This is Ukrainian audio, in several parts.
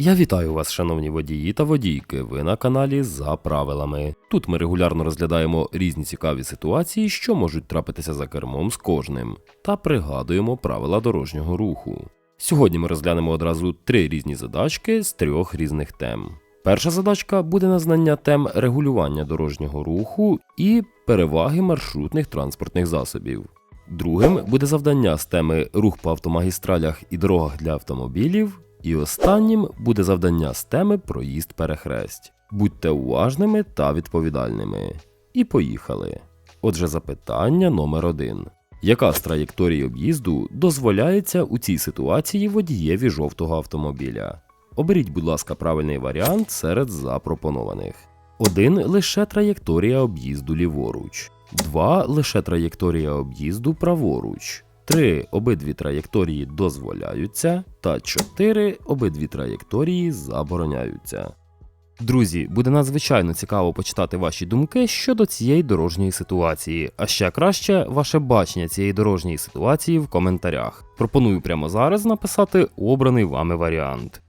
Я вітаю вас, шановні водії та водійки. Ви на каналі за правилами. Тут ми регулярно розглядаємо різні цікаві ситуації, що можуть трапитися за кермом з кожним, та пригадуємо правила дорожнього руху. Сьогодні ми розглянемо одразу три різні задачки з трьох різних тем. Перша задачка буде на знання тем регулювання дорожнього руху і переваги маршрутних транспортних засобів. Другим буде завдання з теми рух по автомагістралях і дорогах для автомобілів. І останнім буде завдання з теми проїзд перехресть. Будьте уважними та відповідальними. І поїхали. Отже, запитання номер один. Яка з траєкторій об'їзду дозволяється у цій ситуації водієві жовтого автомобіля? Оберіть, будь ласка, правильний варіант серед запропонованих. 1 лише траєкторія об'їзду ліворуч, 2 лише траєкторія об'їзду праворуч, 3 обидві траєкторії дозволяються, та 4 обидві траєкторії забороняються. Друзі, буде надзвичайно цікаво почитати ваші думки щодо цієї дорожньої ситуації, а ще краще ваше бачення цієї дорожньої ситуації в коментарях. Пропоную прямо зараз написати обраний вами варіант.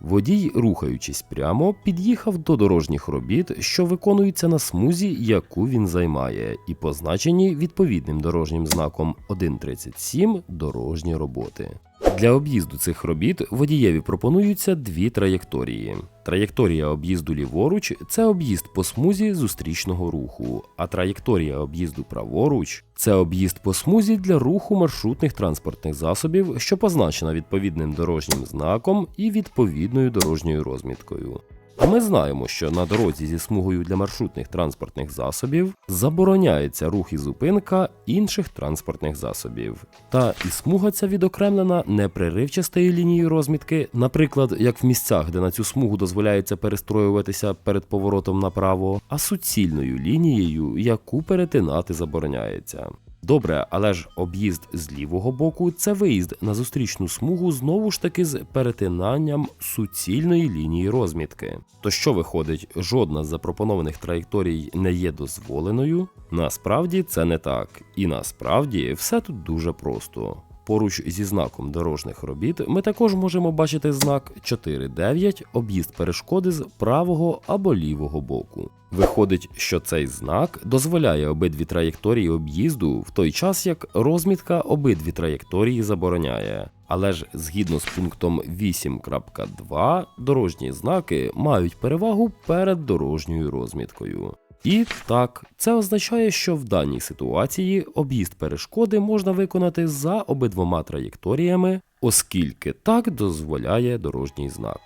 Водій, рухаючись прямо, під'їхав до дорожніх робіт, що виконуються на смузі, яку він займає, і позначені відповідним дорожнім знаком 1.37 дорожні роботи. Для об'їзду цих робіт водієві пропонуються дві траєкторії. Траєкторія об'їзду ліворуч це об'їзд по смузі зустрічного руху, а траєкторія об'їзду праворуч це об'їзд по смузі для руху маршрутних транспортних засобів, що позначена відповідним дорожнім знаком і відповідною дорожньою розміткою. А ми знаємо, що на дорозі зі смугою для маршрутних транспортних засобів забороняється рух і зупинка інших транспортних засобів. Та і смуга ця відокремлена не приривчастою лінією розмітки, наприклад, як в місцях, де на цю смугу дозволяється перестроюватися перед поворотом направо, а суцільною лінією, яку перетинати забороняється. Добре, але ж об'їзд з лівого боку це виїзд на зустрічну смугу знову ж таки з перетинанням суцільної лінії розмітки. То що виходить, жодна з запропонованих траєкторій не є дозволеною? Насправді це не так. І насправді все тут дуже просто. Поруч зі знаком дорожніх робіт ми також можемо бачити знак 4.9 об'їзд перешкоди з правого або лівого боку. Виходить, що цей знак дозволяє обидві траєкторії об'їзду в той час, як розмітка обидві траєкторії забороняє. Але ж згідно з пунктом 8.2 дорожні знаки мають перевагу перед дорожньою розміткою. І так, це означає, що в даній ситуації об'їзд перешкоди можна виконати за обидвома траєкторіями, оскільки так дозволяє дорожній знак.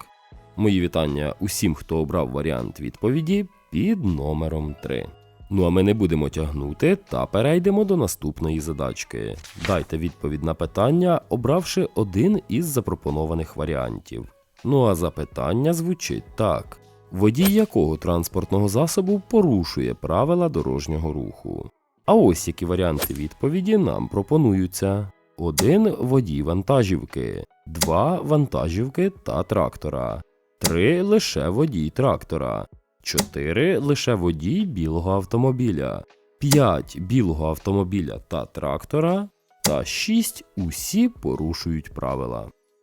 Мої вітання усім, хто обрав варіант відповіді під номером 3. Ну а ми не будемо тягнути та перейдемо до наступної задачки. Дайте відповідь на питання, обравши один із запропонованих варіантів. Ну а запитання звучить так: водій якого транспортного засобу порушує правила дорожнього руху? А ось які варіанти відповіді нам пропонуються: 1 водій вантажівки, 2 вантажівки та трактора, 3 лише водій трактора. 4 лише водій білого автомобіля, 5 білого автомобіля та трактора, та 6 усі порушують правила.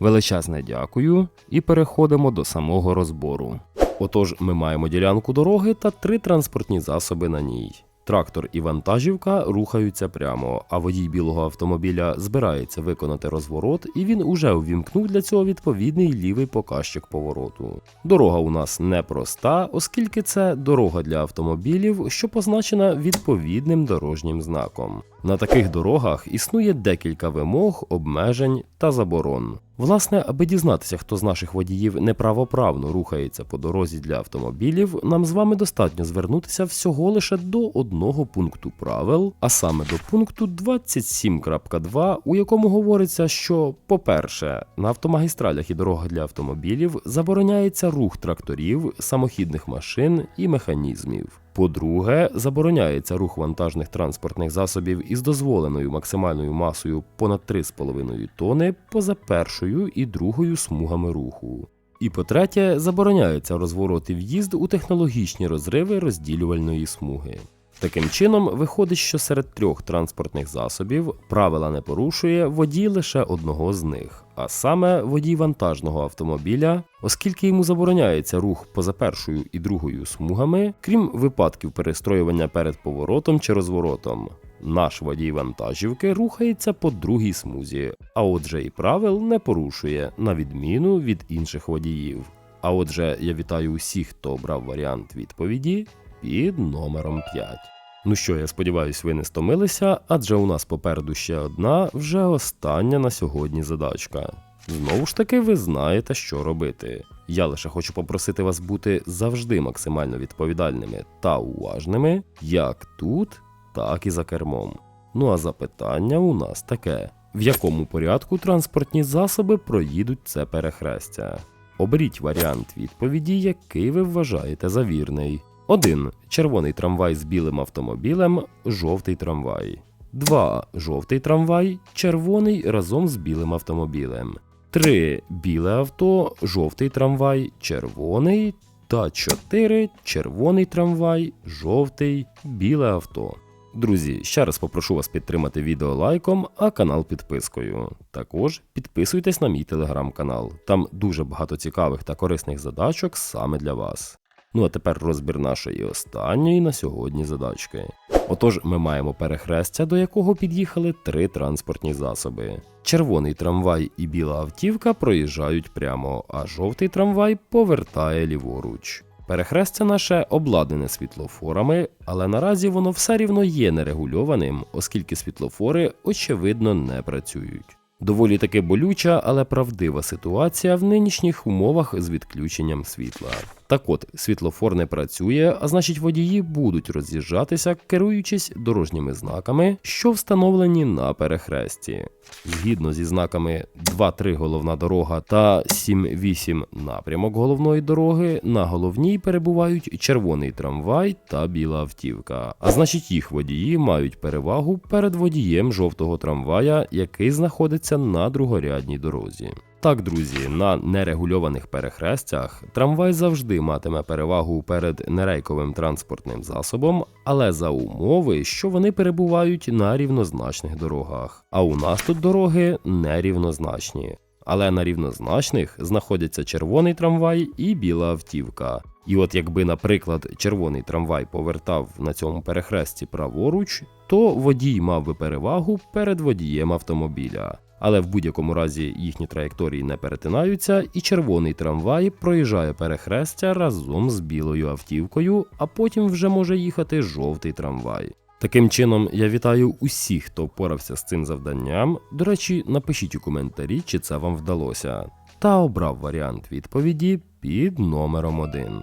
Величезне дякую і переходимо до самого розбору. Отож, ми маємо ділянку дороги та три транспортні засоби на ній. Трактор і вантажівка рухаються прямо, а водій білого автомобіля збирається виконати розворот, і він уже увімкнув для цього відповідний лівий показчик повороту. Дорога у нас непроста, оскільки це дорога для автомобілів, що позначена відповідним дорожнім знаком. На таких дорогах існує декілька вимог, обмежень та заборон. Власне, аби дізнатися, хто з наших водіїв неправоправно рухається по дорозі для автомобілів, нам з вами достатньо звернутися всього лише до одного пункту правил, а саме до пункту 27.2, у якому говориться, що, по-перше, на автомагістралях і дорогах для автомобілів забороняється рух тракторів, самохідних машин і механізмів. По-друге, забороняється рух вантажних транспортних засобів із дозволеною максимальною масою понад 3,5 тони поза першою і другою смугами руху. І по-третє, забороняється розворот і в'їзд у технологічні розриви розділювальної смуги. Таким чином, виходить, що серед трьох транспортних засобів правила не порушує водій лише одного з них, а саме водій вантажного автомобіля, оскільки йому забороняється рух поза першою і другою смугами, крім випадків перестроювання перед поворотом чи розворотом. Наш водій вантажівки рухається по другій смузі, а отже і правил не порушує, на відміну від інших водіїв. А отже, я вітаю усіх, хто обрав варіант відповіді під номером 5. Ну що, я сподіваюсь, ви не стомилися, адже у нас попереду ще одна, вже остання на сьогодні задачка. Знову ж таки, ви знаєте, що робити. Я лише хочу попросити вас бути завжди максимально відповідальними та уважними, як тут, так і за кермом. Ну а запитання у нас таке: в якому порядку транспортні засоби проїдуть це перехрестя? Оберіть варіант відповіді, який ви вважаєте за вірний. 1. Червоний трамвай з білим автомобілем, жовтий трамвай. 2. Жовтий трамвай, червоний разом з білим автомобілем. 3. Біле авто, жовтий трамвай, червоний. Та 4. Червоний трамвай, жовтий, біле авто. Друзі, ще раз попрошу вас підтримати відео лайком, а канал підпискою. Також підписуйтесь на мій телеграм-канал. Там дуже багато цікавих та корисних задачок саме для вас. Ну а тепер розбір нашої останньої на сьогодні задачки. Отож, ми маємо перехрестя, до якого під'їхали три транспортні засоби. Червоний трамвай і біла автівка проїжджають прямо, а жовтий трамвай повертає ліворуч. Перехрестя наше обладнане світлофорами, але наразі воно все рівно є нерегульованим, оскільки світлофори очевидно не працюють. Доволі таки болюча, але правдива ситуація в нинішніх умовах з відключенням світла. Так от, світлофор не працює, а значить водії будуть роз'їжджатися, керуючись дорожніми знаками, що встановлені на перехресті. Згідно зі знаками 2-3 головна дорога та 7-8 напрямок головної дороги, на головній перебувають червоний трамвай та біла автівка. А значить, їх водії мають перевагу перед водієм жовтого трамвая, який знаходиться на другорядній дорозі. Так, друзі, на нерегульованих перехрестях трамвай завжди матиме перевагу перед нерейковим транспортним засобом, але за умови, що вони перебувають на рівнозначних дорогах. А у нас тут дороги нерівнозначні. Але на рівнозначних знаходяться червоний трамвай і біла автівка. І от якби, наприклад, червоний трамвай повертав на цьому перехресті праворуч, то водій мав би перевагу перед водієм автомобіля. Але в будь-якому разі їхні траєкторії не перетинаються, і червоний трамвай проїжджає перехрестя разом з білою автівкою, а потім вже може їхати жовтий трамвай. Таким чином, я вітаю усіх, хто впорався з цим завданням. До речі, напишіть у коментарі, чи це вам вдалося, та обрав варіант відповіді під номером 1.